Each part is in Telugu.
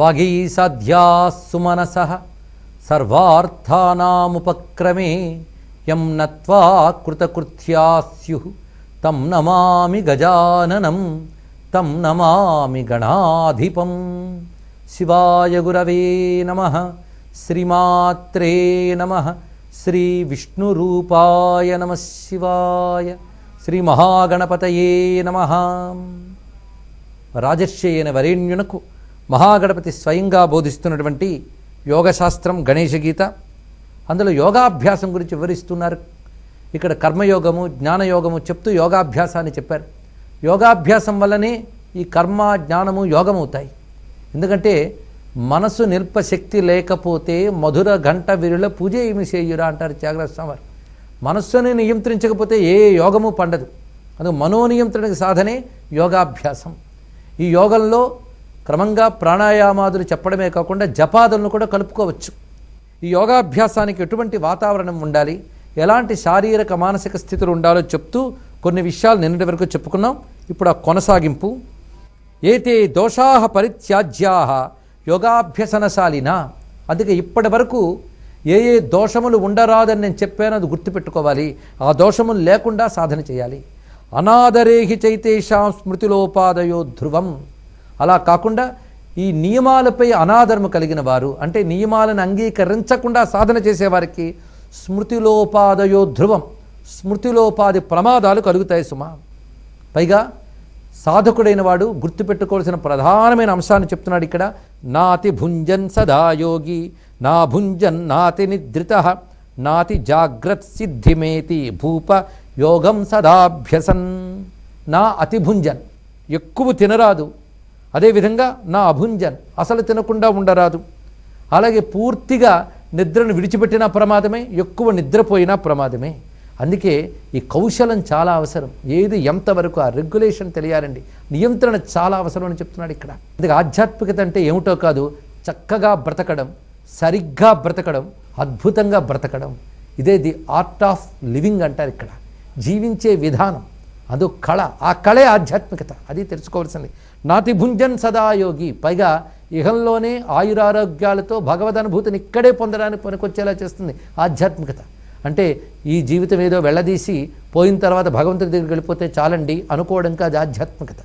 వాగీసాధ్యా సుమనస సర్వార్థానాముపక్రమే యం నత్వా కృతకృత్యా స్యు తం నమామి గజాననం తం నమామి గణాధిపం. శివాయ గురవే నమ శ్రీమాత్రే నమ శ్రీ విష్ణురూపాయ నమ శివాయ శ్రీ మహాగణపతయే నమ. రాజర్షి అయిన వరేణ్యునకు మహాగణపతి స్వయంగా బోధిస్తున్నటువంటి యోగశాస్త్రం గణేష గీత. అందులో యోగాభ్యాసం గురించి వివరిస్తున్నారు. ఇక్కడ కర్మయోగము జ్ఞానయోగము చెప్తూ యోగాభ్యాసాన్ని చెప్పారు. యోగాభ్యాసం వల్లనే ఈ కర్మ జ్ఞానము యోగమవుతాయి. ఎందుకంటే మనసు నిల్పశక్తి లేకపోతే మధుర గంట విరుల పూజ ఏమి చేయురా అంటారు త్యాగరాజ స్వామి మనస్సుని నియంత్రించకపోతే ఏ యోగము పండదు. అందుకు మనోనియంత్రణకు సాధనే యోగాభ్యాసం. ఈ యోగంలో క్రమంగా ప్రాణాయామాదులు చెప్పడమే కాకుండా జపాదులను కూడా కలుపుకోవచ్చు. ఈ యోగాభ్యాసానికి ఎటువంటి వాతావరణం ఉండాలి? ఎలాంటి శారీరక మానసిక స్థితులు ఉండాలో చెప్తూ కొన్ని విషయాలు నిన్నటి వరకు చెప్పుకున్నాం. ఇప్పుడు ఆ కొనసాగింపు. ఏతే దోషా పరిత్యాజ్యా యోగాభ్యసనశాలిన? అందుకే ఇప్పటి వరకు ఏ ఏ దోషములు ఉండరాదని నేను చెప్పాను అది గుర్తుపెట్టుకోవాలి. ఆ దోషములు లేకుండా సాధన చేయాలి. అనాదరేహి చైతేషాం స్మృతిలోపాదయో ధ్రువం. అలా కాకుండా ఈ నియమాలపై అనాదరము కలిగిన వారు అంటే నియమాలను అంగీకరించకుండా సాధన చేసేవారికి స్మృతిలోపాదయో ధ్రువం స్మృతిలోపాది ప్రమాదాలు కలుగుతాయి సుమా. పైగా సాధకుడైన వాడు గుర్తుపెట్టుకోవాల్సిన ప్రధానమైన అంశాన్ని చెప్తున్నాడు ఇక్కడ. నాతి భుంజన్ సదా యోగి నా భుంజన్ నాతి నిద్రిత నాతి జాగ్రత్ సిద్ధిమేతి భూప యోగం సదాభ్యసన్. నా అతిభుంజన్ ఎక్కువ తినరాదు అదేవిధంగా నా అభుంజన్ అసలు తినకుండా ఉండరాదు. అలాగే పూర్తిగా నిద్రను విడిచిపెట్టిన ప్రమాదమే ఎక్కువ నిద్రపోయినా ప్రమాదమే. అందుకే ఈ కౌశలం చాలా అవసరం. ఏది ఎంతవరకు ఆ రెగ్యులేషన్ తెలియాలండి. నియంత్రణ చాలా అవసరం అని చెప్తున్నాడు ఇక్కడ. అందుకే ఆధ్యాత్మికత అంటే ఏమిటో కాదు చక్కగా బ్రతకడం సరిగ్గా బ్రతకడం అద్భుతంగా బ్రతకడం. ఇదే ది ఆర్ట్ ఆఫ్ లివింగ్ అంటారు ఇక్కడ. జీవించే విధానం అదో కళ. ఆ కళే ఆధ్యాత్మికత. అది తెలుసుకోవాల్సింది. నాతి భుంజన్ సదాయోగి పైగా ఇహంలోనే ఆయురారోగ్యాలతో భగవద్ అనుభూతిని ఇక్కడే పొందడానికి పనికొచ్చేలా చేస్తుంది ఆధ్యాత్మికత. అంటే ఈ జీవితం ఏదో వెళ్ళదీసి పోయిన తర్వాత భగవంతుడి దగ్గరికి వెళ్ళిపోతే చాలండి అనుకోవడం కాదు ఆధ్యాత్మికత.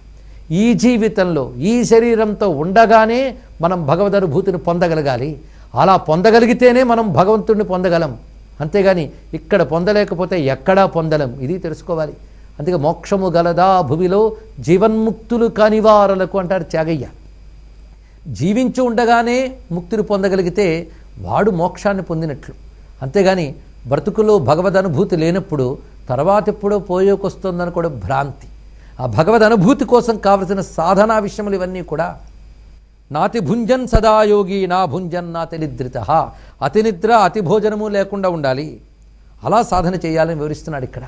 ఈ జీవితంలో ఈ శరీరంతో ఉండగానే మనం భగవద్ అనుభూతిని పొందగలగాలి. అలా పొందగలిగితేనే మనం భగవంతుడిని పొందగలం. అంతేగాని ఇక్కడ పొందలేకపోతే ఎక్కడా పొందలం. ఇది తెలుసుకోవాలి. అందుకే మోక్షము గలదా భువిలో జీవన్ముక్తులు కానివారలకు అంటారు త్యాగయ్య. జీవించి ఉండగానే ముక్తిని పొందగలిగితే వాడు మోక్షాన్ని పొందినట్లు. అంతేగాని బ్రతుకులో భగవద్ అనుభూతి లేనప్పుడు తర్వాత ఎప్పుడో పోయోకొస్తుందని కూడా భ్రాంతి. ఆ భగవద్ అనుభూతి కోసం కావలసిన సాధనా విషయములు ఇవన్నీ కూడా నాతి భుంజన్ సదాయోగి నా భుంజన్ నాతి నిద్రిత అతి నిద్ర అతి భోజనము లేకుండా ఉండాలి. అలా సాధన చేయాలని వివరిస్తున్నాడు ఇక్కడ.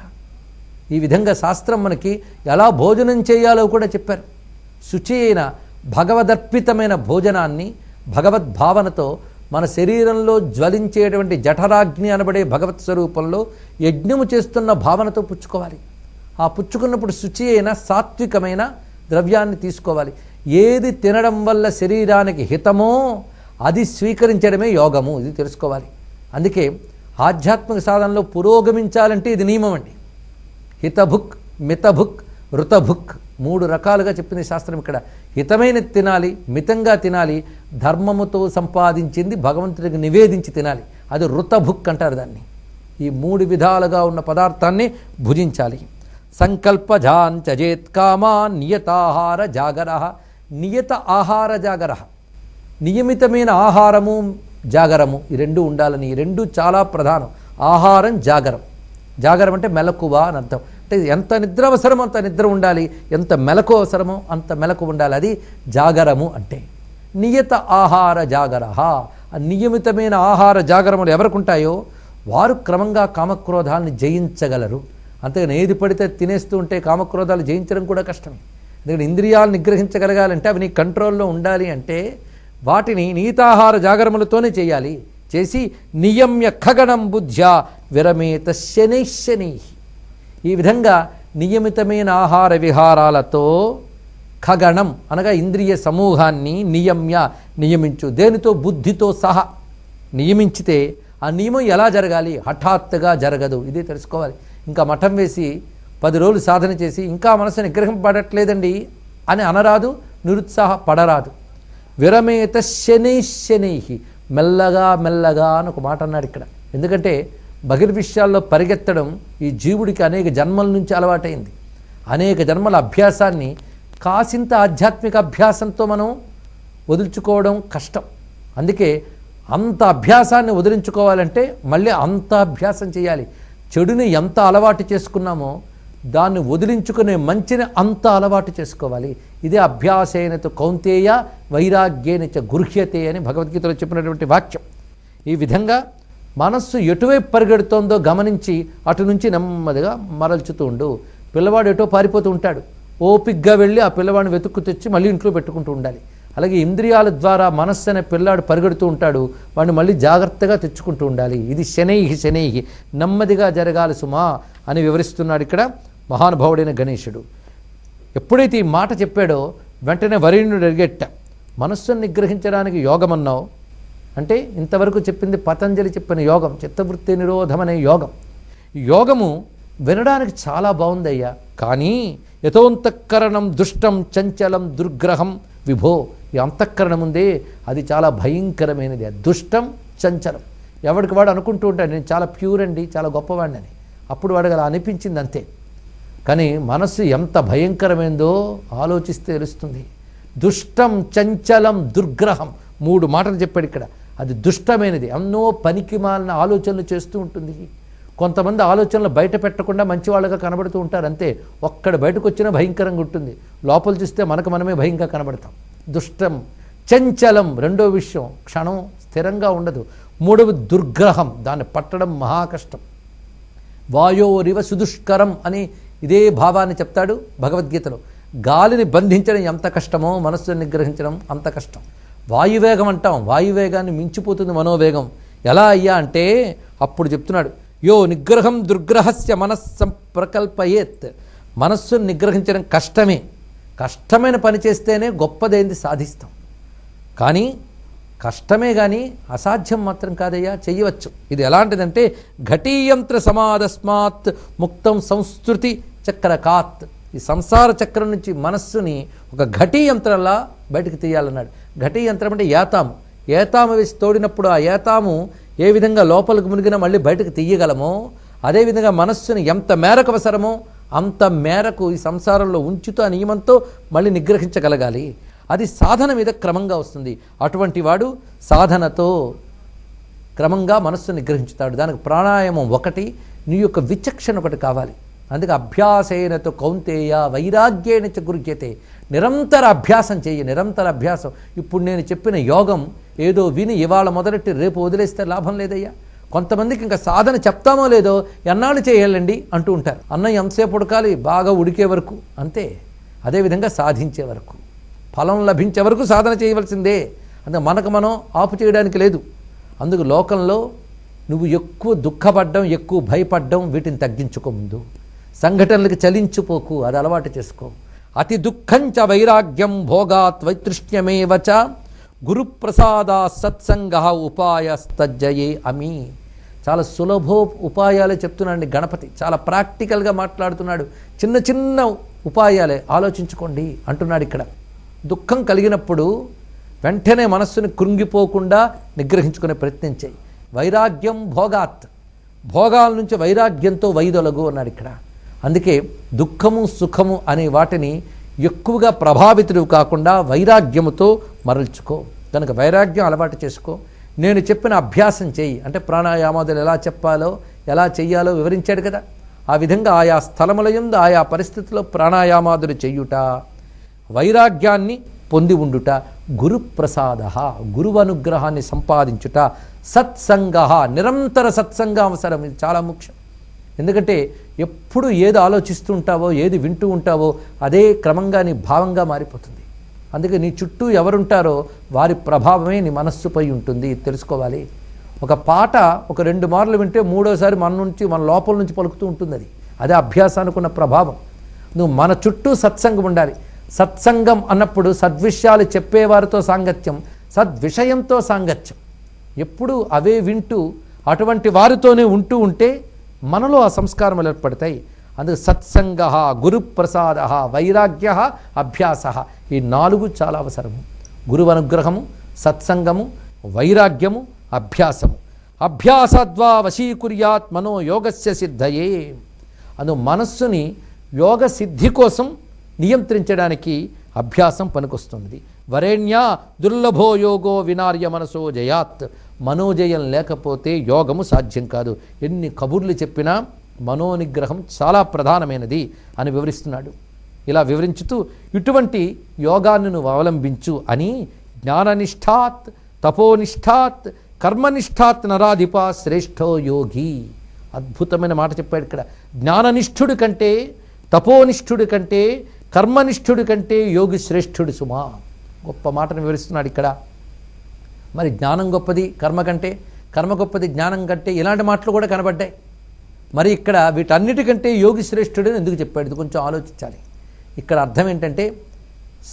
ఈ విధంగా శాస్త్రం మనకి ఎలా భోజనం చేయాలో కూడా చెప్పారు. శుచి అయిన భగవదర్పితమైన భోజనాన్ని భగవద్భావనతో మన శరీరంలో జ్వలించేటువంటి జఠరాగ్ని అనబడే భగవత్ స్వరూపంలో యజ్ఞము చేస్తున్న భావనతో పుచ్చుకోవాలి. ఆ పుచ్చుకున్నప్పుడు శుచి అయిన సాత్వికమైన ద్రవ్యాన్ని తీసుకోవాలి. ఏది తినడం వల్ల శరీరానికి హితమో అది స్వీకరించడమే యోగము ఇది తెలుసుకోవాలి. అందుకే ఆధ్యాత్మిక సాధనలో పురోగమించాలంటే ఇది నియమం అండి. హితభుక్ మితభుక్ ఋతభుక్ మూడు రకాలుగా చెప్పింది శాస్త్రం ఇక్కడ. హితమైన తినాలి మితంగా తినాలి ధర్మముతో సంపాదించింది భగవంతుడికి నివేదించి తినాలి. అది ఋతభుక్ అంటారు దాన్ని. ఈ మూడు విధాలుగా ఉన్న పదార్థాన్ని భుజించాలి. సంకల్పజాన్ చజేత్ కామా నియతాహార జాగర. నియత ఆహార జాగర. నియమితమైన ఆహారము జాగరము ఈ రెండు ఉండాలని. ఈ రెండు చాలా ప్రధానం. ఆహారం జాగరం. జాగరం అంటే మెలకువ అని అర్థం. అంటే ఎంత నిద్ర అవసరమో అంత నిద్ర ఉండాలి ఎంత మెలకు అవసరమో అంత మెలకు ఉండాలి. అది జాగరము అంటే. నియత ఆహార జాగర నియమితమైన ఆహార జాగరములు ఎవరికి ఉంటాయో వారు క్రమంగా కామక్రోధాలను జయించగలరు. అంతేగాని ఏది పడితే తినేస్తూ ఉంటే కామక్రోధాలు జయించడం కూడా కష్టమే. ఎందుకంటే ఇంద్రియాలు నిగ్రహించగలగాలంటే అవి నీ కంట్రోల్లో ఉండాలి అంటే వాటిని నీతాహార జాగరములతోనే చేయాలి. చేసి నియమ్య ఖగణం బుద్ధ్యా విరమేత శనైశనై ఈ విధంగా నియమితమైన ఆహార విహారాలతో ఖగణం అనగా ఇంద్రియ సమూహాన్ని నియమ్య నియమించు దేనితో బుద్ధితో సహా నియమించితే ఆ నియమం ఎలా జరగాలి? హఠాత్తుగా జరగదు. ఇది తెలుసుకోవాలి. ఇంకా మఠం వేసి పది రోజులు సాధన చేసి ఇంకా మనసు నిగ్రహం పడట్లేదండి అని అనరాదు నిరుత్సాహ పడరాదు. విరమేత శనై శనై మెల్లగా మెల్లగా అని ఒక మాట అన్నాడు ఇక్కడ. ఎందుకంటే బహిర్విషయాల్లో పరిగెత్తడం ఈ జీవుడికి అనేక జన్మల నుంచి అలవాటైంది. అనేక జన్మల అభ్యాసాన్ని కాసింత ఆధ్యాత్మిక అభ్యాసంతో మనం వదులుచుకోవడం కష్టం. అందుకే అంత అభ్యాసాన్ని వదిలించుకోవాలంటే మళ్ళీ అంత అభ్యాసం చేయాలి. చెడుని ఎంత అలవాటు చేసుకున్నామో దాన్ని వదిలించుకునే మంచిని అంత అలవాటు చేసుకోవాలి. ఇదే అభ్యాసేనతో కౌంతేయ వైరాగ్యేన గృహ్యతే అని భగవద్గీతలో చెప్పినటువంటి వాక్యం. ఈ విధంగా మనస్సు ఎటువైపు పరిగెడుతోందో గమనించి అటు నుంచి నెమ్మదిగా మరల్చుతూ ఉండు. పిల్లవాడు ఎటో పారిపోతూ ఉంటాడు. ఓపిగ్గా వెళ్ళి ఆ పిల్లవాడిని వెతుక్కు తెచ్చి మళ్ళీ ఇంట్లో పెట్టుకుంటూ ఉండాలి. అలాగే ఇంద్రియాల ద్వారా మనస్సు అనే పిల్లాడు పరిగెడుతూ ఉంటాడు. వాడిని మళ్ళీ జాగ్రత్తగా తెచ్చుకుంటూ ఉండాలి. ఇది శనైహి శనైహి. నెమ్మదిగా జరగాలి సుమా అని వివరిస్తున్నాడు ఇక్కడ మహానుభావుడైన గణేశుడు. ఎప్పుడైతే ఈ మాట చెప్పాడో వెంటనే వరుణుడు అడిగెట్ట మనస్సును నిగ్రహించడానికి యోగమన్నావు అంటే ఇంతవరకు చెప్పింది పతంజలి చెప్పిన యోగం చిత్తవృత్తి నిరోధం అనే యోగం యోగము వినడానికి చాలా బాగుందయ్యా. కానీ యథోంతఃకరణం దుష్టం చంచలం దుర్గ్రహం విభో. ఈ అంతఃకరణం ఉందే అది చాలా భయంకరమైనది. దుష్టం చంచలం. ఎవడికి వాడు అనుకుంటూ ఉంటాడు నేను చాలా ప్యూర్ అండి చాలా గొప్పవాడిని అని. అప్పుడు వాడికి అలా అనిపించింది అంతే. కానీ మనస్సు ఎంత భయంకరమైందో ఆలోచిస్తే తెలుస్తుంది. దుష్టం చంచలం దుర్గ్రహం. మూడు మాటలు చెప్పాడు ఇక్కడ. అది దుష్టమైనది. ఎన్నో పనికి మాలిన ఆలోచనలు చేస్తూ ఉంటుంది. కొంతమంది ఆలోచనలు బయట పెట్టకుండా మంచివాళ్ళగా కనబడుతూ ఉంటారు. అంతే ఒక్కడ బయటకు వచ్చినా భయంకరంగా ఉంటుంది. లోపల చూస్తే మనకు మనమే భయంగా కనబడతాం. దుష్టం చంచలం రెండో విషయం. క్షణం స్థిరంగా ఉండదు. మూడవది దుర్గ్రహం. దాన్ని పట్టడం మహా కష్టం వాయోరివ సుదుష్కరం అని ఇదే భావాన్ని చెప్తాడు భగవద్గీతలో. గాలిని బంధించడం ఎంత కష్టమో మనస్సును నిగ్రహించడం అంత కష్టం. వాయువేగం అంటాం. వాయువేగాన్ని మించిపోతుంది మనోవేగం. ఎలా అయ్యా అంటే అప్పుడు చెప్తున్నాడు యో నిగ్రహం దుర్గ్రహస్య మనస్సంప్రకల్పయేత్. మనస్సును నిగ్రహించడం కష్టమే. కష్టమైన పని చేస్తేనే గొప్పదైంది సాధిస్తాం. కానీ కష్టమే కానీ అసాధ్యం మాత్రం కాదయ్యా చెయ్యవచ్చు. ఇది ఎలాంటిదంటే ఘటీయంత్ర సమాదస్మాత్ ముక్తం సంస్కృతి చక్రకాత్. ఈ సంసార చక్రం నుంచి మనస్సుని ఒక ఘటీ యంత్రంలా బయటకు తీయాలన్నాడు. ఘటీ యంత్రం అంటే ఏతాము. ఏతాము వేసి తోడినప్పుడు ఆ ఏతాము ఏ విధంగా లోపలికి మునిగినా మళ్ళీ బయటకు తీయగలమో అదేవిధంగా మనస్సుని ఎంత మేరకు అవసరమో అంత మేరకు ఈ సంసారంలో ఉంచుతూ ఆ నియమంతో మళ్ళీ నిగ్రహించగలగాలి. అది సాధన మీద క్రమంగా వస్తుంది. అటువంటి వాడు సాధనతో క్రమంగా మనస్సును నిగ్రహించుతాడు. దానికి ప్రాణాయామం ఒకటి నీ యొక్క విచక్షణ ఒకటి కావాలి. అందుకే అభ్యాసేనతో కౌంతేయ వైరాగ్యేన చ గురుజ్యతే నిరంతర అభ్యాసం చేయి నిరంతర అభ్యాసం. ఇప్పుడు నేను చెప్పిన యోగం ఏదో విని ఇవాళ మొదలెట్టి రేపు వదిలేస్తే లాభం లేదయ్యా? కొంతమందికి ఇంకా సాధన చెప్తామో లేదో ఎన్నాళ్ళు చేయాలండి అంటూ ఉంటారు. అన్నం ఎంతసేపు ఉడకాలి? బాగా ఉడికే వరకు. అంతే. అదేవిధంగా సాధించే వరకు. ఫలం లభించే వరకు సాధన చేయవలసిందే. అందుకే మనకు మనం ఆపు చేయడానికి లేదు. అందుకు లోకంలో నువ్వు ఎక్కువ దుఃఖపడ్డం ఎక్కువ భయపడ్డం వీటిని తగ్గించుకో ముందు. సంఘటనలకు చలించిపోకు అది అలవాటు చేసుకో. అతి దుఃఖంచ వైరాగ్యం భోగాత్ వైతృష్ణ్యమేవచ గురుప్రసాద సత్సంగ ఉపాయస్తజ్జయే అమి. చాలా సులభో ఉపాయాలే చెప్తున్నాడు గణపతి. చాలా ప్రాక్టికల్గా మాట్లాడుతున్నాడు. చిన్న చిన్న ఉపాయాలే. ఆలోచించుకోండి అంటున్నాడు ఇక్కడ. దుఃఖం కలిగినప్పుడు వెంటనే మనస్సుని కృంగిపోకుండా నిగ్రహించుకునే ప్రయత్నం చేయి. వైరాగ్యం భోగాత్. భోగాల నుంచి వైరాగ్యంతో వైదొలగు అన్నాడు ఇక్కడ. అందుకే దుఃఖము సుఖము అనే వాటిని ఎక్కువగా ప్రభావితుడు కాకుండా వైరాగ్యముతో మరల్చుకో. కనుక వైరాగ్యం అలవాటు చేసుకో. నేను చెప్పిన అభ్యాసం చేయి. అంటే ప్రాణాయామాదులు ఎలా చెప్పాలో ఎలా చెయ్యాలో వివరించాడు కదా. ఆ విధంగా ఆయా స్థలముల యందు ఆయా పరిస్థితుల్లో ప్రాణాయామాదులు చెయ్యుట వైరాగ్యాన్ని పొంది ఉండుట గురుప్రసాద గురువు అనుగ్రహాన్ని సంపాదించుట సత్సంగ నిరంతర సత్సంగం అవసరం. ఇది చాలా ముఖ్యం. ఎందుకంటే ఎప్పుడు ఏది ఆలోచిస్తూ ఉంటావో ఏది వింటూ ఉంటావో అదే క్రమంగా నీ భావంగా మారిపోతుంది. అందుకే నీ చుట్టూ ఎవరుంటారో వారి ప్రభావమే నీ మనస్సుపై ఉంటుంది. తెలుసుకోవాలి. ఒక పాట ఒక రెండు మార్లు వింటే మూడోసారి మన నుంచి మన లోపల నుంచి పలుకుతూ ఉంటుంది అది. అదే అభ్యాసానికి ఉన్న ప్రభావం. నువ్వు మన చుట్టూ సత్సంగం ఉండాలి. సత్సంగం అన్నప్పుడు సద్విషయాలు చెప్పేవారితో సాంగత్యం సద్విషయంతో సాంగత్యం. ఎప్పుడు అవే వింటూ అటువంటి వారితోనే ఉంటూ ఉంటే మనలో ఆ సంస్కారములు ఏర్పడతాయి. అందుకు సత్సంగ గురుప్రసాద వైరాగ్య అభ్యాస ఈ నాలుగు చాలా అవసరము. గురువు అనుగ్రహము సత్సంగము వైరాగ్యము అభ్యాసము. అభ్యాసద్వా వశీకుర్యాత్ మనో యోగస్య సిద్ధయే. అందు మనస్సుని యోగ సిద్ధి కోసం నియంత్రించడానికి అభ్యాసం పనికొస్తుంది వరేణ్య దుర్లభో యోగో వినార్య మనసో జయాత్. మనోజయం లేకపోతే యోగము సాధ్యం కాదు. ఎన్ని కబుర్లు చెప్పినా మనోనిగ్రహం చాలా ప్రధానమైనది అని వివరిస్తున్నాడు. ఇలా వివరించుతూ ఇటువంటి యోగాన్ని నువ్వు అవలంబించు అని జ్ఞాననిష్టాత్ తపోనిష్ఠాత్ కర్మనిష్ఠాత్ నరాధిప శ్రేష్ఠో యోగి. అద్భుతమైన మాట చెప్పాడు ఇక్కడ. జ్ఞాననిష్ఠుడి కంటే తపోనిష్ఠుడి కంటే కర్మనిష్ఠుడి కంటే యోగి శ్రేష్ఠుడు సుమా. గొప్ప మాటను వివరిస్తున్నాడు ఇక్కడ. మరి జ్ఞానం గొప్పది కర్మ కంటే? కర్మ గొప్పది జ్ఞానం కంటే ఇలాంటి మాటలు కూడా కనబడ్డాయి. మరి ఇక్కడ వీటన్నిటికంటే యోగి శ్రేష్ఠుడని ఎందుకు చెప్పాడు? ఇది కొంచెం ఆలోచించాలి. ఇక్కడ అర్థం ఏంటంటే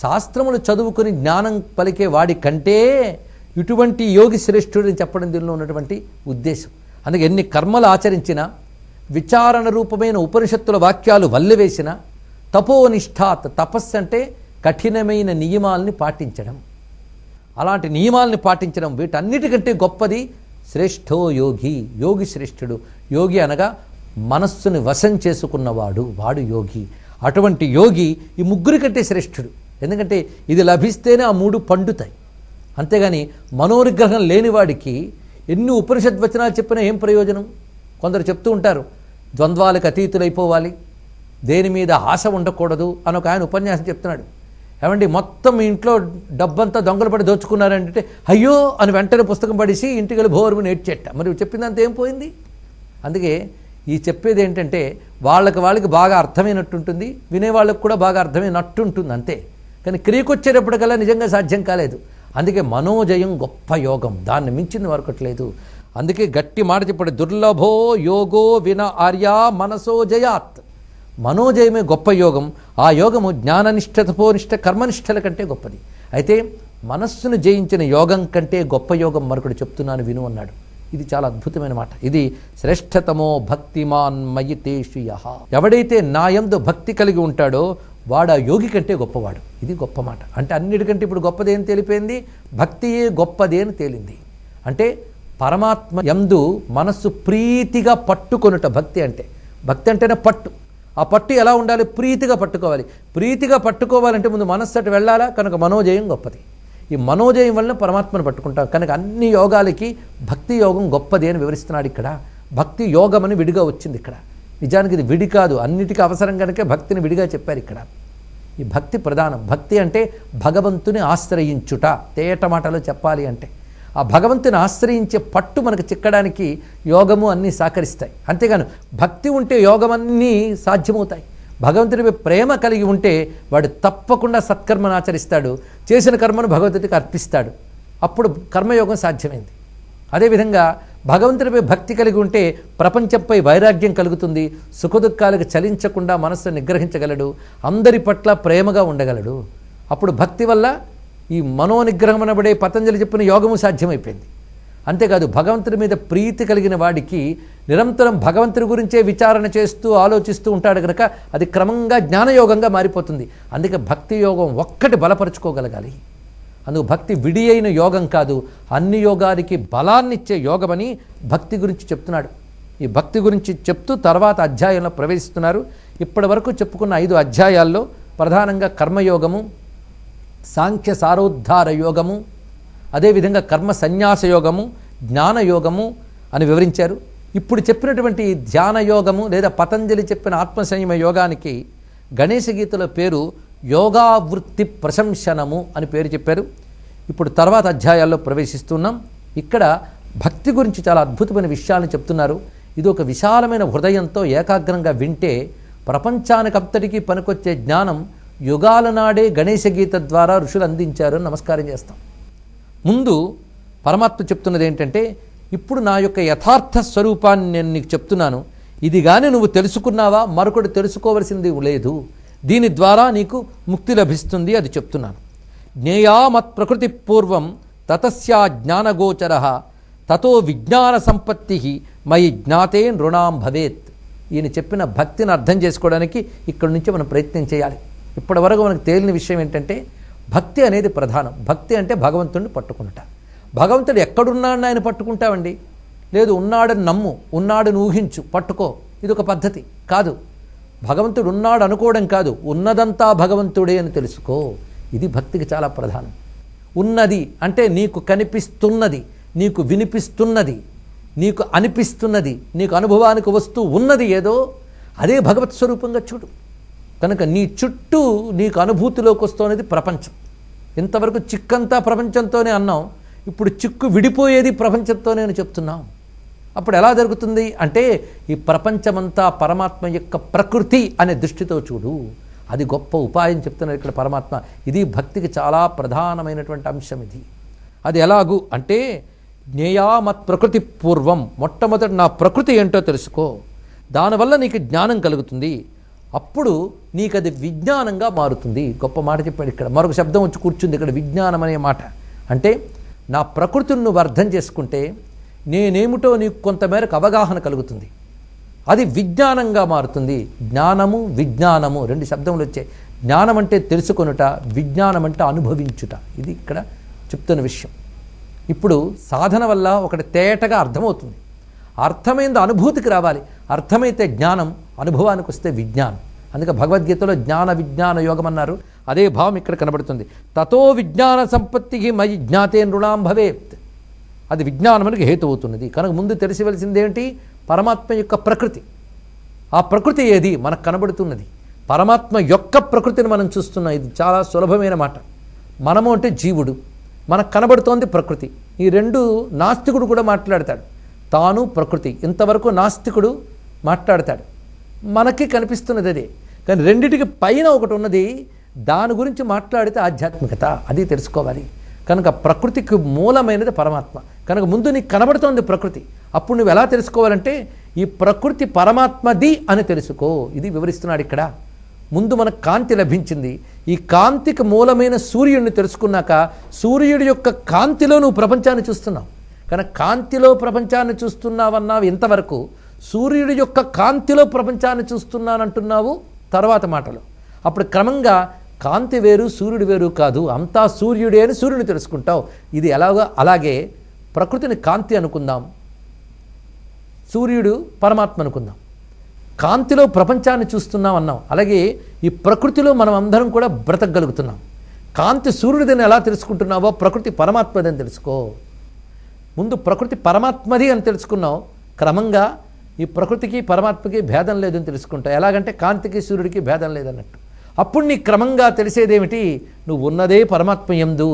శాస్త్రములు చదువుకుని జ్ఞానం పలికే వాడి కంటే ఇటువంటి యోగి శ్రేష్ఠుడిని చెప్పడం దీనిలో ఉన్నటువంటి ఉద్దేశం. అందుకే ఎన్ని కర్మలు ఆచరించినా విచారణ రూపమైన ఉపనిషత్తుల వాక్యాలు వల్లవేసిన తపోనిష్ఠాత్ తపస్సు అంటే కఠినమైన నియమాల్ని పాటించడం. అలాంటి నియమాల్ని పాటించడం వీటన్నిటికంటే గొప్పది శ్రేష్ఠో యోగి యోగి శ్రేష్ఠుడు. యోగి అనగా మనస్సుని వశం చేసుకున్నవాడు వాడు యోగి. అటువంటి యోగి ఈ ముగ్గురి కంటే శ్రేష్ఠుడు. ఎందుకంటే ఇది లభిస్తేనే ఆ మూడు పండుతాయి. అంతేగాని మనోనిగ్రహం లేనివాడికి ఎన్ని ఉపనిషద్వచనాలు చెప్పినా ఏం ప్రయోజనం? కొందరు చెప్తూ ఉంటారు ద్వంద్వాలకు అతీతులైపోవాలి దేని మీద ఆశ ఉండకూడదు అని ఒక ఆయన ఉపన్యాసం చెప్తున్నాడు. ఏమండి మొత్తం ఇంట్లో డబ్బంతా దొంగలు పడి దోచుకున్నారంటే అయ్యో అని వెంటనే పుస్తకం పడేసి ఇంటికి వెళ్ళి భోరుము నేర్చేట. మరి చెప్పిందంత ఏం పోయింది? అందుకే ఈ చెప్పేది ఏంటంటే వాళ్ళకి వాళ్ళకి బాగా అర్థమైనట్టు ఉంటుంది వినేవాళ్ళకి కూడా బాగా అర్థమైనట్టు ఉంటుంది అంతే. కానీ క్రియకొచ్చేటప్పటికల్లా నిజంగా సాధ్యం కాలేదు. అందుకే మనోజయం గొప్ప యోగం. దాన్ని మించింది మరొకట్లేదు. అందుకే గట్టి మాట చెప్పాడు దుర్లభో యోగో విన ఆర్యా మనసో జయాత్. మనోజయమే గొప్ప యోగం. ఆ యోగము జ్ఞాననిష్టత పోనిష్ట కర్మనిష్టల కంటే గొప్పది. అయితే మనస్సును జయించిన యోగం కంటే గొప్ప యోగం మరొకటి చెప్తున్నాను విను అన్నాడు. ఇది చాలా అద్భుతమైన మాట. ఇది శ్రేష్టతమో భక్తిమాన్ మయితేషు యహ. ఎవడైతే నాయందు భక్తి కలిగి ఉంటాడో వాడు ఆ యోగి కంటే గొప్పవాడు. ఇది గొప్ప మాట. అంటే అన్నిటికంటే ఇప్పుడు గొప్పది ఏం తేలిపోయింది? భక్తియే గొప్పది అని తేలింది. అంటే పరమాత్మ ఎందు మనస్సు ప్రీతిగా పట్టుకొనుట భక్తి అంటే. భక్తి అంటేనే పట్టు. ఆ పట్టు ఎలా ఉండాలి? ప్రీతిగా పట్టుకోవాలి. ప్రీతిగా పట్టుకోవాలంటే ముందు మనస్సు అటు వెళ్ళాలా? కనుక మనోజయం గొప్పది. ఈ మనోజయం వలన పరమాత్మను పట్టుకుంటాం. కనుక అన్ని యోగాలకి భక్తి యోగం గొప్పది అని వివరిస్తున్నాడు ఇక్కడ. భక్తి యోగం అని విడిగా వచ్చింది ఇక్కడ. నిజానికి ఇది విడి కాదు. అన్నిటికీ అవసరం కనుక భక్తిని విడిగా చెప్పారు ఇక్కడ. ఈ భక్తి ప్రధానం. భక్తి అంటే భగవంతుని ఆశ్రయించుట. తేట మాటలో చెప్పాలి అంటే. ఆ భగవంతుని ఆశ్రయించే పట్టు మనకు చిక్కడానికి యోగము అన్నీ సహకరిస్తాయి. అంతేగాను భక్తి ఉంటే యోగం అన్నీ సాధ్యమవుతాయి భగవంతుడిపై ప్రేమ కలిగి ఉంటే వాడు తప్పకుండా సత్కర్మను ఆచరిస్తాడు. చేసిన కర్మను భగవంతుడికి అర్పిస్తాడు. అప్పుడు కర్మయోగం సాధ్యమైంది. అదేవిధంగా భగవంతుడిపై భక్తి కలిగి ఉంటే ప్రపంచంపై వైరాగ్యం కలుగుతుంది. సుఖదుఖాలకు చలించకుండా మనస్సును నిగ్రహించగలడు. అందరి పట్ల ప్రేమగా ఉండగలడు. అప్పుడు భక్తి వల్ల ఈ మనోనిగ్రహం అనబడే పతంజలి చెప్పిన యోగము సాధ్యమైపోయింది. అంతేకాదు భగవంతుడి మీద ప్రీతి కలిగిన వాడికి నిరంతరం భగవంతుడి గురించే విచారణ చేస్తూ ఆలోచిస్తూ ఉంటాడు కనుక అది క్రమంగా జ్ఞానయోగంగా మారిపోతుంది. అందుకే భక్తి యోగం ఒక్కటి బలపరుచుకోగలగాలి. అందుకు భక్తి విడి అయిన యోగం కాదు అన్ని యోగానికి బలాన్నిచ్చే యోగమని భక్తి గురించి చెప్తున్నాడు. ఈ భక్తి గురించి చెప్తూ తర్వాత అధ్యాయంలో ప్రవేశిస్తున్నారు. ఇప్పటి వరకు చెప్పుకున్న ఐదు అధ్యాయాల్లో ప్రధానంగా కర్మయోగము సాంఖ్య సారోద్ధార యోగము అదేవిధంగా కర్మ సన్యాస యోగము జ్ఞానయోగము అని వివరించారు. ఇప్పుడు చెప్పినటువంటి ధ్యాన యోగము లేదా పతంజలి చెప్పిన ఆత్మసంయమ యోగానికి గణేశ గీతల పేరు యోగావృత్తి ప్రశంసనము అని పేరు చెప్పారు. ఇప్పుడు తర్వాత అధ్యాయాల్లో ప్రవేశిస్తున్నాం. ఇక్కడ భక్తి గురించి చాలా అద్భుతమైన విషయాలను చెప్తున్నారు. ఇది ఒక విశాలమైన హృదయంతో ఏకాగ్రంగా వింటే ప్రపంచానికంతటికీ పనికొచ్చే జ్ఞానం యుగాల నాడే గణేశ గీత ద్వారా ఋషులు అందించారు నమస్కారం చేస్తాం. ముందు పరమాత్మ చెప్తున్నది ఏంటంటే ఇప్పుడు నా యొక్క యథార్థ స్వరూపాన్ని నేను నీకు చెప్తున్నాను. ఇది కానీ నువ్వు తెలుసుకున్నావా? మరొకటి తెలుసుకోవలసింది లేదు. దీని ద్వారా నీకు ముక్తి లభిస్తుంది అది చెప్తున్నాను. జ్ఞేయామత్ ప్రకృతి పూర్వం తతస్యా జ్ఞానగోచర తతో విజ్ఞాన సంపత్తి మయి జ్ఞాతే నృణాం భవేత్. ఈయన చెప్పిన భక్తిని అర్థం చేసుకోవడానికి ఇక్కడి నుంచి మనం ప్రయత్నం చేయాలి. ఇప్పటివరకు మనకు తేలిన విషయం ఏంటంటే భక్తి అనేది ప్రధానం. భక్తి అంటే భగవంతుడిని పట్టుకుంటా భగవంతుడు ఎక్కడున్నాడని ఆయన పట్టుకుంటామండి లేదు ఉన్నాడని నమ్ము ఉన్నాడని ఊహించు పట్టుకో. ఇది ఒక పద్ధతి. కాదు. భగవంతుడు ఉన్నాడు అనుకోవడం కాదు. ఉన్నదంతా భగవంతుడే అని తెలుసుకో. ఇది భక్తికి చాలా ప్రధానం. ఉన్నది అంటే నీకు కనిపిస్తున్నది నీకు వినిపిస్తున్నది నీకు అనిపిస్తున్నది నీకు అనుభవానికి వస్తూ ఉన్నది ఏదో అదే భగవత్ స్వరూపంగా చూడు. కనుక నీ చుట్టూ నీకు అనుభూతిలోకి వస్తున్నది ప్రపంచం. ఇంతవరకు చిక్కంతా ప్రపంచంతోనే అన్నాం ఇప్పుడు చిక్కు విడిపోయేది ప్రపంచంతోనే అని చెప్తున్నాం అప్పుడు ఎలా జరుగుతుంది అంటే ఈ ప్రపంచమంతా పరమాత్మ యొక్క ప్రకృతి అనే దృష్టితో చూడు. అది గొప్ప ఉపాయం చెప్తున్నారు ఇక్కడ పరమాత్మ. ఇది భక్తికి చాలా ప్రధానమైనటువంటి అంశం ఇది. అది ఎలాగు అంటే జ్ఞేయామత్ ప్రకృతి పూర్వం మొట్టమొదటి నా ప్రకృతి ఏంటో తెలుసుకో. దానివల్ల నీకు జ్ఞానం కలుగుతుంది. అప్పుడు నీకు అది విజ్ఞానంగా మారుతుంది. గొప్ప మాట చెప్పాడు ఇక్కడ. మరొక శబ్దం వచ్చి కూర్చుంది ఇక్కడ విజ్ఞానం అనే మాట. అంటే నా ప్రకృతిని నువ్వు అర్థం చేసుకుంటే నేనేమిటో నీకు కొంతమేరకు అవగాహన కలుగుతుంది. అది విజ్ఞానంగా మారుతుంది. జ్ఞానము విజ్ఞానము రెండు శబ్దములు వచ్చాయి. జ్ఞానం అంటే తెలుసుకొనుట విజ్ఞానం అంటే అనుభవించుట. ఇది ఇక్కడ చెప్తున్న విషయం. ఇప్పుడు సాధన వల్ల ఒకటి తేటగా అర్థమవుతుంది. అర్థమైంది అనుభూతికి రావాలి. అర్థమైతే జ్ఞానం అనుభవానికి వస్తే విజ్ఞానం. అందుకే భగవద్గీతలో జ్ఞాన విజ్ఞాన యోగం అన్నారు. అదే భావం ఇక్కడ కనబడుతుంది. తతో విజ్ఞాన సంపత్తికి మయి జ్ఞాతే నృణాం భవేత్ అది విజ్ఞానమునికి హేతు అవుతున్నది. కనుక ముందు తెలిసివలసిందేంటి పరమాత్మ యొక్క ప్రకృతి. ఆ ప్రకృతి ఏది? మనకు కనబడుతున్నది. పరమాత్మ యొక్క ప్రకృతిని మనం చూస్తున్నాం. ఇది చాలా సులభమైన మాట. మనము అంటే జీవుడు. మనకు కనబడుతోంది ప్రకృతి. ఈ రెండు నాస్తికుడు కూడా మాట్లాడతాడు. తాను ప్రకృతి. ఇంతవరకు నాస్తికుడు మాట్లాడతాడు. మనకి కనిపిస్తున్నది అదే. కానీ రెండిటికి పైన ఒకటి ఉన్నది దాని గురించి మాట్లాడితే ఆధ్యాత్మికత. అది తెలుసుకోవాలి. కనుక ప్రకృతికి మూలమైనది పరమాత్మ. కనుక ముందు నీకు కనబడుతోంది ప్రకృతి. అప్పుడు నువ్వు ఎలా తెలుసుకోవాలంటే ఈ ప్రకృతి పరమాత్మది అని తెలుసుకో. ఇది వివరిస్తున్నాడు ఇక్కడ. ముందు మనకు కాంతి లభించింది. ఈ కాంతికి మూలమైన సూర్యుడిని తెలుసుకున్నాక సూర్యుడి యొక్క కాంతిలో నువ్వు ప్రపంచాన్ని చూస్తున్నావు. కనుక కాంతిలో ప్రపంచాన్ని చూస్తున్నావన్నావు ఇంతవరకు? సూర్యుడి యొక్క కాంతిలో ప్రపంచాన్ని చూస్తున్నానంటున్నావు? తర్వాత మాటలు. అప్పుడు క్రమంగా కాంతి వేరు సూర్యుడు వేరు కాదు. అంతా సూర్యుడే అని సూర్యుని తెలుసుకుంటావు. ఇది ఎలాగో అలాగే ప్రకృతిని కాంతి అనుకుందాం. సూర్యుడు పరమాత్మ అనుకుందాం. కాంతిలో ప్రపంచాన్ని చూస్తున్నాం అన్నాం. అలాగే ఈ ప్రకృతిలో మనం అందరం కూడా బ్రతకగలుగుతున్నాం. కాంతి సూర్యుడిదని ఎలా తెలుసుకుంటున్నావో ప్రకృతి పరమాత్మదని తెలుసుకో. ముందు ప్రకృతి పరమాత్మది అని తెలుసుకున్నావు క్రమంగా ఈ ప్రకృతికి పరమాత్మకి భేదం లేదని తెలుసుకుంటావు ఎలాగంటే కాంతికి సూర్యుడికి భేదం లేదన్నట్టు. అప్పుడు నీ క్రమంగా తెలిసేదేమిటి? నువ్వు ఉన్నదే పరమాత్మ ఎందు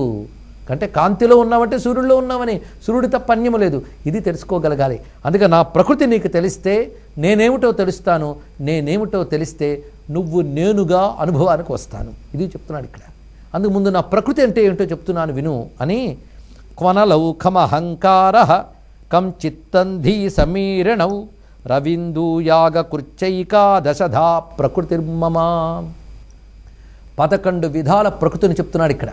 అంటే కాంతిలో ఉన్నావంటే సూర్యుడిలో ఉన్నావని. సూర్యుడి తప్ప అన్యము లేదు. ఇది తెలుసుకోగలగాలి. అందుకే నా ప్రకృతి నీకు తెలిస్తే నేనేమిటో తెలుస్తాను. నేనేమిటో తెలిస్తే నువ్వు నేనుగా అనుభవానికి వస్తాను. ఇది చెప్తున్నాడు ఇక్కడ. అందుకు ముందు నా ప్రకృతి అంటే ఏంటో చెప్తున్నాను విను అని క్వనలౌఖమహంకార కం చిత్తంధీ సమీరణౌ రవిందూయాగ కృచ్చైకాదశధా ప్రకృతిర్మమా. పదకొండు విధాల ప్రకృతిని చెప్తున్నాడు ఇక్కడ.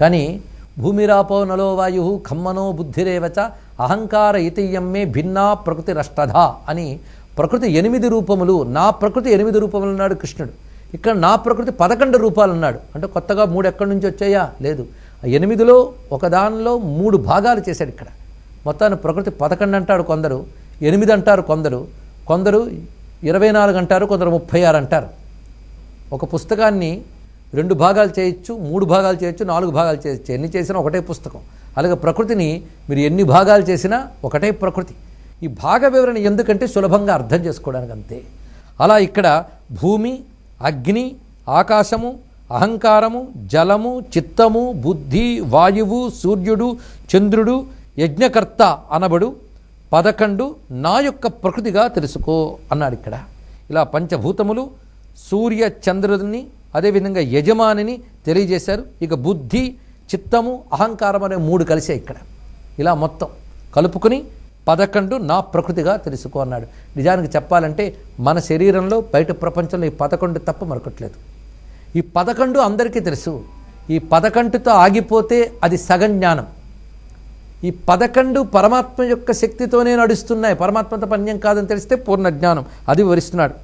కానీ భూమిరాపో నలో వాయు ఖమ్మనో బుద్ధిరేవచ అహంకార ఇతీయమ్మే భిన్నా ప్రకృతి రష్టధ అని ప్రకృతి ఎనిమిది రూపములు నా ప్రకృతి ఎనిమిది రూపములు అన్నాడు కృష్ణుడు. ఇక్కడ నా ప్రకృతి పదకొండు రూపాలు అన్నాడు. అంటే కొత్తగా మూడు ఎక్కడి నుంచి వచ్చాయా? లేదు. ఎనిమిదిలో ఒకదానిలో మూడు భాగాలు చేశాడు ఇక్కడ. మొత్తాన్ని ప్రకృతి పదకొండు అంటాడు కొందరు ఎనిమిది అంటారు కొందరు కొందరు ఇరవై నాలుగు అంటారు కొందరు ముప్పై ఆరు అంటారు. ఒక పుస్తకాన్ని రెండు భాగాలు చేయొచ్చు మూడు భాగాలు చేయొచ్చు నాలుగు భాగాలు చేయొచ్చు. ఎన్ని చేసినా ఒకటే పుస్తకం. అలాగే ప్రకృతిని మీరు ఎన్ని భాగాలు చేసినా ఒకటే ప్రకృతి. ఈ భాగ వివరణ ఎందుకంటే సులభంగా అర్థం చేసుకోవడానికి అంతే. అలా ఇక్కడ భూమి అగ్ని ఆకాశము అహంకారము జలము చిత్తము బుద్ధి వాయువు సూర్యుడు చంద్రుడు యజ్ఞకర్త అనబడు పదకొండు నా యొక్క ప్రకృతిగా తెలుసుకో అన్నాడు ఇక్కడ. ఇలా పంచభూతములు సూర్య చంద్రుడిని అదేవిధంగా యజమానిని తెలియజేశారు. ఇక బుద్ధి చిత్తము అహంకారం అనే మూడు కలిసే ఇక్కడ. ఇలా మొత్తం కలుపుకుని పదకొండు నా ప్రకృతిగా తెలుసుకో అన్నాడు. నిజానికి చెప్పాలంటే మన శరీరంలో బయట ప్రపంచంలో ఈ పదకొండు తప్ప మరొకట్లేదు ఈ పదకొండు అందరికీ తెలుసు. ఈ పదకొండుతో ఆగిపోతే అది సగం జ్ఞానం. ఈ పదకొండు పరమాత్మ యొక్క శక్తితోనే నడుస్తున్నాయి. పరమాత్మతో పన్యం కాదని తెలిస్తే పూర్ణ జ్ఞానం. అది వివరిస్తున్నాడు.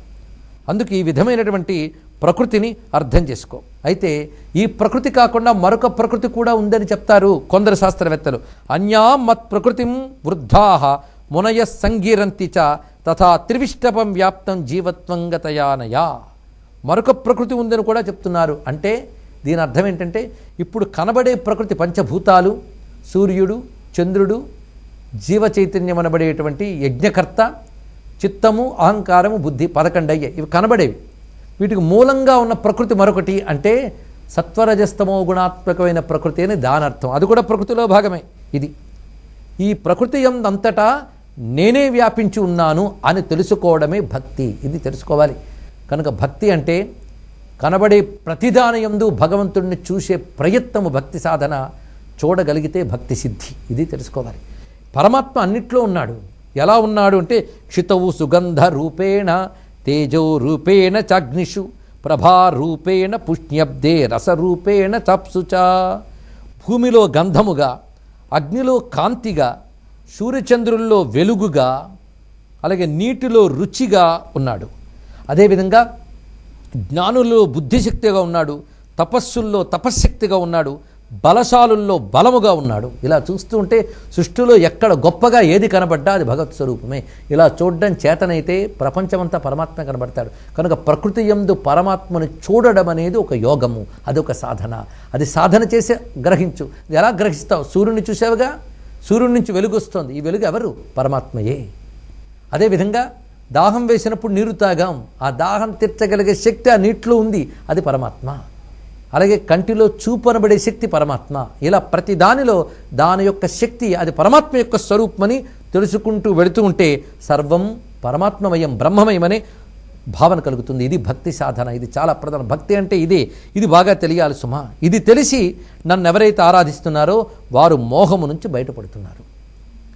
అందుకు ఈ విధమైనటువంటి ప్రకృతిని అర్థం చేసుకో. అయితే ఈ ప్రకృతి కాకుండా మరొక ప్రకృతి కూడా ఉందని చెప్తారు కొందరు శాస్త్రవేత్తలు. అన్యా మత్ ప్రకృతిం వృద్ధాహ మునయ సంగీరంతి చ తథా త్రివిష్టపం వ్యాప్తం జీవత్వంగతయానయా మరొక ప్రకృతి ఉందని కూడా చెప్తున్నారు. అంటే దీని అర్థం ఏంటంటే ఇప్పుడు కనబడే ప్రకృతి పంచభూతాలు సూర్యుడు చంద్రుడు జీవ చైతన్యం అనబడేటువంటి యజ్ఞకర్త చిత్తము అహంకారము బుద్ధి పదకొండయ్యాయి ఇవి కనబడేవి. వీటికి మూలంగా ఉన్న ప్రకృతి మరొకటి అంటే సత్వరజస్తమో గుణాత్మకమైన ప్రకృతి అని దాని అర్థం అది కూడా ప్రకృతిలో భాగమే ఇది. ఈ ప్రకృతి అంతటా నేనే వ్యాపించి ఉన్నాను అని తెలుసుకోవడమే భక్తి. ఇది తెలుసుకోవాలి. కనుక భక్తి అంటే కనబడే ప్రతిదానయందు భగవంతుడిని చూసే ప్రయత్నము భక్తి సాధన చూడగలిగితే భక్తి సిద్ధి. ఇది తెలుసుకోవాలి. పరమాత్మ అన్నిట్లో ఉన్నాడు. ఎలా ఉన్నాడు అంటే క్షితవు సుగంధ రూపేణ తేజో రూపేణ చగ్నిషు ప్రభా రూపేణ పుష్ణ్యబ్దే రసరూపేణ చప్సుచ. భూమిలో గంధముగా అగ్నిలో కాంతిగా సూర్యచంద్రుల్లో వెలుగుగా అలాగే నీటిలో రుచిగా ఉన్నాడు. అదేవిధంగా జ్ఞానుల్లో బుద్ధిశక్తిగా ఉన్నాడు తపస్సుల్లో తపశ్శక్తిగా ఉన్నాడు బలశాలుల్లో బలముగా ఉన్నాడు. ఇలా చూస్తూ ఉంటే సృష్టిలో ఎక్కడ గొప్పగా ఏది కనబడ్డా అది భగవత్ స్వరూపమే. ఇలా చూడడం చేతనైతే ప్రపంచమంతా పరమాత్మ కనబడతాడు. కనుక ప్రకృతి ఎందు పరమాత్మను చూడడం అనేది ఒక యోగము అది ఒక సాధన. అది సాధన చేసి గ్రహించు. ఇది ఎలా గ్రహిస్తావు? సూర్యుని చూసావుగా సూర్యుడి నుంచి వెలుగు వస్తుంది ఈ వెలుగు ఎవరు? పరమాత్మయే. అదేవిధంగా దాహం వేసినప్పుడు నీరు తాగాం. ఆ దాహం తీర్చగలిగే శక్తి ఆ నీటిలో ఉంది. అది పరమాత్మ. అలాగే కంటిలో చూపు అనబడే శక్తి పరమాత్మ. ఇలా ప్రతి దానిలో దాని యొక్క శక్తి అది పరమాత్మ యొక్క స్వరూపమని తెలుసుకుంటూ వెళుతూ ఉంటే సర్వం పరమాత్మమయం బ్రహ్మమయమనే భావన కలుగుతుంది. ఇది భక్తి సాధన. ఇది చాలా ప్రధాన భక్తి అంటే ఇదే. ఇది బాగా తెలియాలి సుమా. ఇది తెలిసి నన్ను ఎవరైతే ఆరాధిస్తున్నారో వారు మోహము నుంచి బయటపడుతున్నారు.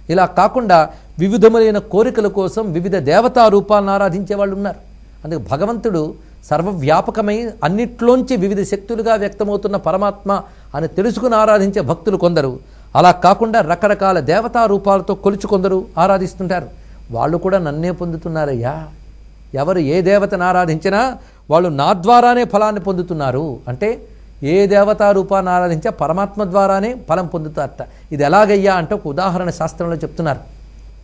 ఇలా కాకుండా వివిధములైన కోరికల కోసం వివిధ దేవతా రూపాలను ఆరాధించే వాళ్ళు ఉన్నారు. అందుకే భగవంతుడు సర్వవ్యాపకమై అన్నిట్లోంచి వివిధ శక్తులుగా వ్యక్తమవుతున్న పరమాత్మ అని తెలుసుకుని ఆరాధించే భక్తులు కొందరు. అలా కాకుండా రకరకాల దేవతా రూపాలతో కొలుచు కొందరు ఆరాధిస్తుంటారు. వాళ్ళు కూడా నన్నే పొందుతున్నారయ్యా. ఎవరు ఏ దేవతను ఆరాధించినా వాళ్ళు నా ద్వారానే ఫలాన్ని పొందుతున్నారు. అంటే ఏ దేవతా రూపాన్ని ఆరాధించా పరమాత్మ ద్వారానే ఫలం పొందుతారట. ఇది ఎలాగయ్యా అంటే ఒక ఉదాహరణ శాస్త్రంలో చెప్తున్నారు.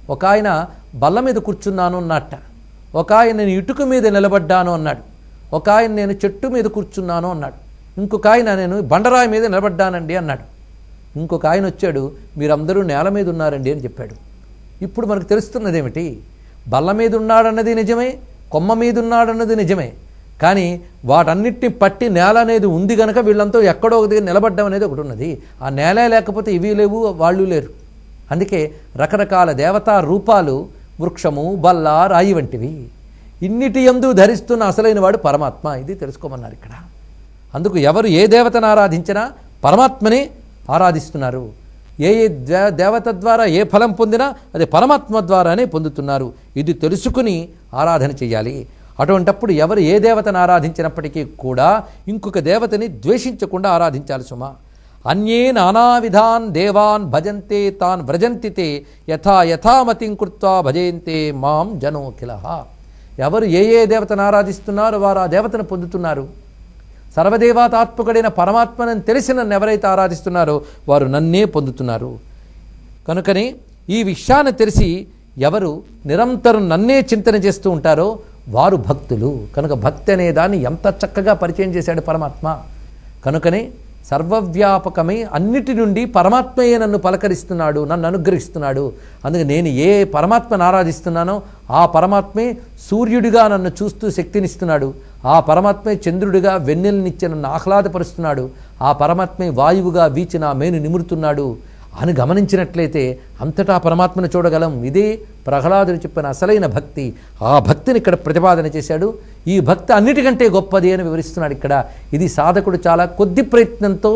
ఒక ఆయన బల్ల మీద కూర్చున్నాను అన్నట్ట ఒక ఆయన నేను ఇటుక మీద నిలబడ్డాను అన్నాడు. ఒక ఆయన నేను చెట్టు మీద కూర్చున్నాను అన్నాడు. ఇంకొక ఆయన నేను బండరాయి మీద నిలబడ్డానండి అన్నాడు. ఇంకొక ఆయన వచ్చాడు మీరందరూ నేల మీద ఉన్నారండి అని చెప్పాడు. ఇప్పుడు మనకు తెలుస్తున్నది ఏమిటి? బల్ల మీద ఉన్నాడన్నది నిజమే కొమ్మ మీద ఉన్నాడన్నది నిజమే. కానీ వాటన్నిటిని పట్టి నేల అనేది ఉంది కనుక వీళ్ళంతా ఎక్కడో ఒక దగ్గర నిలబడ్డం అనేది ఒకటి ఉన్నది. ఆ నేల లేకపోతే ఇవి లేవు వాళ్ళు లేరు. అందుకే రకరకాల దేవతా రూపాలు వృక్షము బల్ల రాయి వంటివి ఇన్నిటి ఎందు ధరిస్తున్న అసలైన వాడు పరమాత్మ ఇది తెలుసుకోమన్నారు ఇక్కడ. అందుకు ఎవరు ఏ దేవతను ఆరాధించినా పరమాత్మని ఆరాధిస్తున్నారు. ఏ ఏ దే- దేవత ద్వారా ఏ ఫలం పొందినా అది పరమాత్మ ద్వారానే పొందుతున్నారు. ఇది తెలుసుకుని ఆరాధన చేయాలి. అటువంటప్పుడు ఎవరు ఏ దేవతను ఆరాధించినప్పటికీ కూడా ఇంకొక దేవతని ద్వేషించకుండా ఆరాధించాలి సుమా. అన్యే నానావిధాన్ దేవాన్ భజంతే తాన్ వ్రజంతితే యథా యథామతిం కృత్వా భజయంతే మాం జనోఖిల ఎవరు ఏ ఏ దేవతను ఆరాధిస్తున్నారో వారు ఆ దేవతను పొందుతున్నారు. సర్వదేవాతాత్మకుడైన పరమాత్మను తెలిసి నన్ను ఎవరైతే ఆరాధిస్తున్నారో వారు నన్నే పొందుతున్నారు. కనుకనే ఈ విషయాన్ని తెలిసి ఎవరు నిరంతరం నన్నే చింతన చేస్తూ ఉంటారో వారు భక్తులు. కనుక భక్తి అనే దాన్ని ఎంత చక్కగా పరిచయం చేశాడు పరమాత్మ. కనుకనే సర్వవ్యాపకమై అన్నిటి నుండి పరమాత్మయే నన్ను పలకరిస్తున్నాడు నన్ను అనుగ్రహిస్తున్నాడు. అందుకే నేను ఏ పరమాత్మను ఆరాధిస్తున్నానో ఆ పరమాత్మే సూర్యుడిగా నన్ను చూస్తూ శక్తినిస్తున్నాడు. ఆ పరమాత్మే చంద్రుడిగా వెన్నెలనిచ్చి నన్ను ఆహ్లాదపరుస్తున్నాడు. ఆ పరమాత్మే వాయువుగా వీచి నా మేను నిమురుతున్నాడు. అని గమనించినట్లయితే అంతటా పరమాత్మను చూడగలం. ఇదే ప్రహ్లాదుడు చెప్పిన అసలైన భక్తి. ఆ భక్తిని ఇక్కడ ప్రతిపాదన చేశాడు. ఈ భక్తి అన్నిటికంటే గొప్పది అని వివరిస్తున్నాడు ఇక్కడ. ఇది సాధకుడు చాలా కొద్ది ప్రయత్నంతో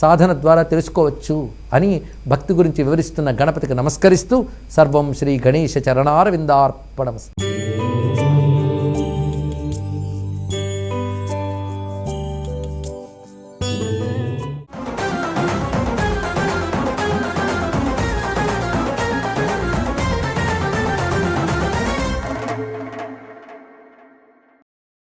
సాధన ద్వారా తెలుసుకోవచ్చు అని భక్తి గురించి వివరిస్తున్న గణపతికి నమస్కరిస్తూ సర్వం శ్రీ గణేశ చరణారవిందార్పణమస్తు.